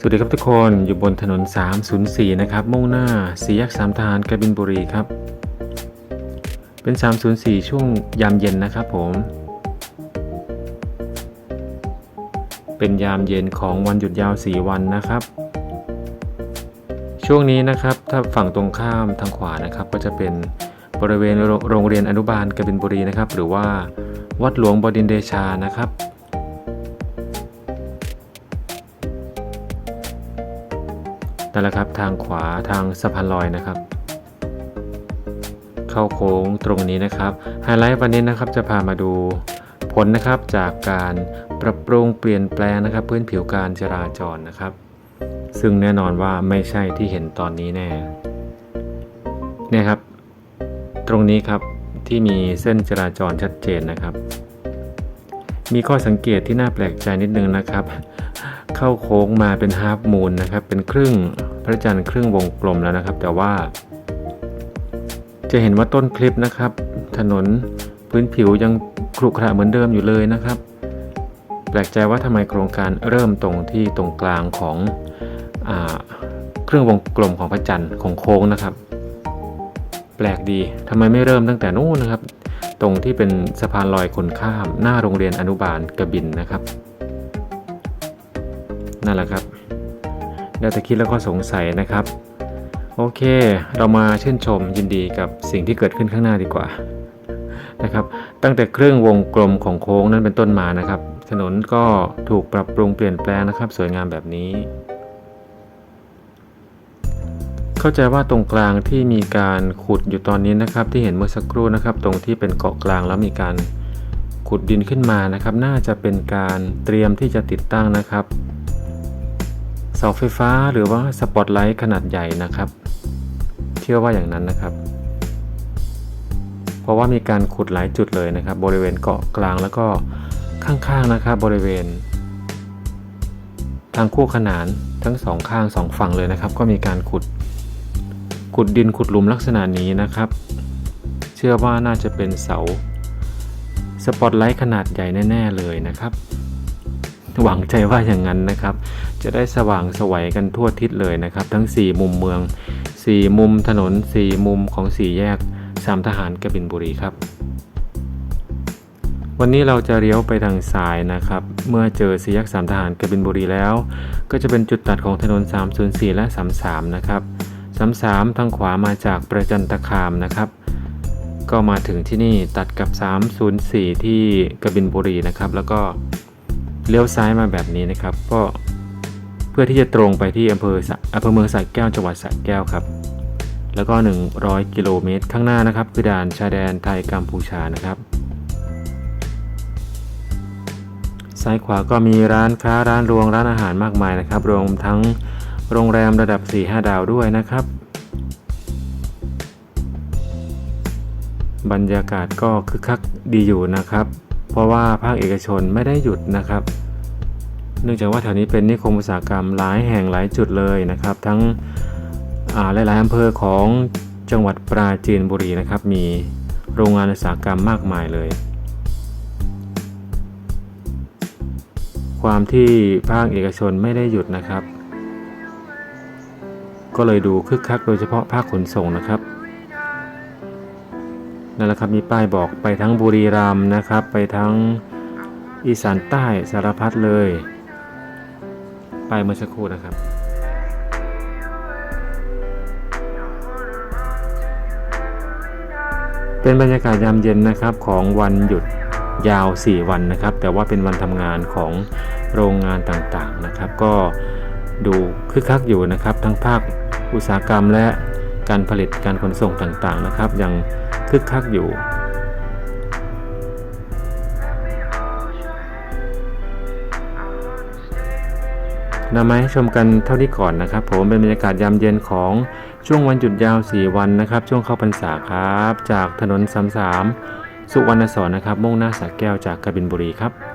สวัสดีครับทุกคนอยู่บนถนน 304 นะครับ มุ่งหน้าสี่แยกสามทารกบินบุรีครับ เป็น 304 ช่วงยามเย็นนะครับผม เป็นยามเย็นของวันหยุดยาว 4 วันนะครับ ช่วงนี้นะครับถ้าฝั่งตรงข้ามทางขวานะครับ ก็จะเป็นบริเวณโรโรงเรียนอนุบาลกบินบุรีนะครับ หรือว่าวัดหลวงบดินเดชานะครับ นั่นแหละครับทางขวาทางสะพานลอยนะครับ เข้าโค้งตรงนี้นะครับไฮไลท์วันนี้นะครับจะพามาดูผลนะครับจากการปรับปรุงเปลี่ยนแปลงนะครับ พื้นผิวการจราจรนะครับ ซึ่งแน่นอนว่าไม่ใช่ที่เห็นตอนนี้แน่เนี่ยครับ ตรงนี้ครับที่มีเส้นจราจรชัดเจนนะครับ มีข้อสังเกตที่น่าแปลกใจนิดนึงนะครับ เข้าโค้งมาเป็นฮาฟมูนนะครับ เป็นครึ่ง ระจันทร์ครึ่งวงกลมแล้วนะครับ แต่ว่า จะเห็นว่าต้นคลิปนะครับ ถนนพื้นผิวยังครุขระเหมือนเดิมอยู่เลยนะครับ แปลกใจว่าทำไมโครงการเริ่มตรงที่ตรงกลางของอเครื่องวงกลมของพระจันทร์ของโค้งนะครับ แปลกดีทำไมไม่เริ่มตั้งแต่นู้นนะครับ ตรงที่เป็นสะพานลอยคนข้าม หน้าโรงเรียนอนุบาลกระบินนะครับ นั่นแหละครับ ได้แต่คิดแล้วก็สงสัยนะครับ โอเค เรามาชื่นชมยินดีกับสิ่งที่เกิดขึ้นข้างหน้าดีกว่านะครับ ตั้งแต่เครื่องวงกลมของโค้งนั้นเป็นต้นมานะครับ ถนนก็ถูกปรับปรุงเปลี่ยนแปลงนะครับ สวยงามแบบนี้ เข้าใจว่าตรงกลางที่มีการขุดอยู่ตอนนี้นะครับ ที่เห็นเมื่อสักครู่นะครับ ตรงที่เป็นเกาะกลางแล้วมีการขุดดินขึ้นมานะครับ น่าจะเป็นการเตรียมที่จะติดตั้งนะครับ เสาไฟฟ้าหรือว่าสปอตไลท์ขนาดใหญ่นะครับเชื่อว่าอย่างนั้นนะครับ เพราะว่ามีการขุดหลายจุดเลยนะครับ บริเวณเกาะกลางแล้วก็ข้างๆนะครับบริเวณ ทางคู่ขนานทั้งสองข้างสองฝั่งเลยนะครับ ก็มีการขุดขุดดินขุดหลุมลักษณะนี้นะครับ เชื่อว่าน่าจะเป็นเสาสปอตไลท์ขนาดใหญ่แน่ ๆ เลยนะครับ หวังใจว่าอย่างนั้นนะครับ จะได้สว่างสวัยกันทั่วทิศเลยนะครับ ทั้ง 4 มุมเมือง 4 มุมถนน 4 มุมของ 4 แยกสามทหารกบินบุรีครับ วันนี้เราจะเลี้ยวไปทางซ้ายนะครับ เมื่อเจอสี่แยกสามทหารกบินบุรีแล้ว ก็จะเป็นจุดตัดของถนน 304 และ 33 นะครับ 33 ทางขวามาจากประจันตคามนะครับก็มาถึงที่นี่ตัดกับ 304 ที่กบินบุรีนะครับ แล้วก็ เลี้ยวซ้ายมาแบบนี้นะครับ ก็เพื่อที่จะตรงไปที่อำเภออำเภอเมืองสระแก้วจังหวัดสระแก้วครับ แล้วก็ 100 กิโลเมตรข้างหน้านะครับ คือด่านชายแดนไทยกัมพูชานะครับ ซ้ายขวาก็มีร้านค้าร้านรวงร้านอาหารมากมายนะครับ รวมทั้งโรงแรมระดับ 4-5 ดาวด้วยนะครับ บรรยากาศก็คึกคักดีอยู่นะครับ ราะว่าภาคเอกชนไม่ได้หยุดนะครับ เนื่องจากว่าแถวนี้เป็นนิคมอุตสาหกรรมหลายแห่งหลายจุดเลยนะครับ ทั้งหลาย ๆอำเภอของจังหวัดปราจีนบุรีนะครับ มีโรงงานอุตสาหกรรมมากมายเลย ความที่ภาคเอกชนไม่ได้หยุดนะครับ ก็เลยดูคึกคักโดยเฉพาะภาคขนส่งนะครับ นั่นแหละครับมีป้ายบอกไปทั้งบุรีรัมย์นะครับ ไปทั้งอีสานใต้สารพัดเลย ไปเมื่อสักครู่นะครับเป็นบรรยากาศยามเย็นนะครับของวันหยุดยาว 4 วันนะครับ แต่ว่าเป็นวันทำงานของโรงงานต่างๆนะครับ ก็ดูคึกคักอยู่นะครับ ทั้งภาคอุตสาหกรรมและการผลิตการขนส่งต่างๆนะครับ อยัง คึกคักอยู่ นำมาให้ชมกันเท่านี้ก่อนนะครับ ผมเป็นบรรยากาศยามเย็นของช่วงวันหยุดยาว 4 วันนะครับ ช่วงเข้าพรรษาครับ จากถนนสามสุวรรณสอนนะครับ มุ่งหน้าสระแก้วจากกบินบุรีครับ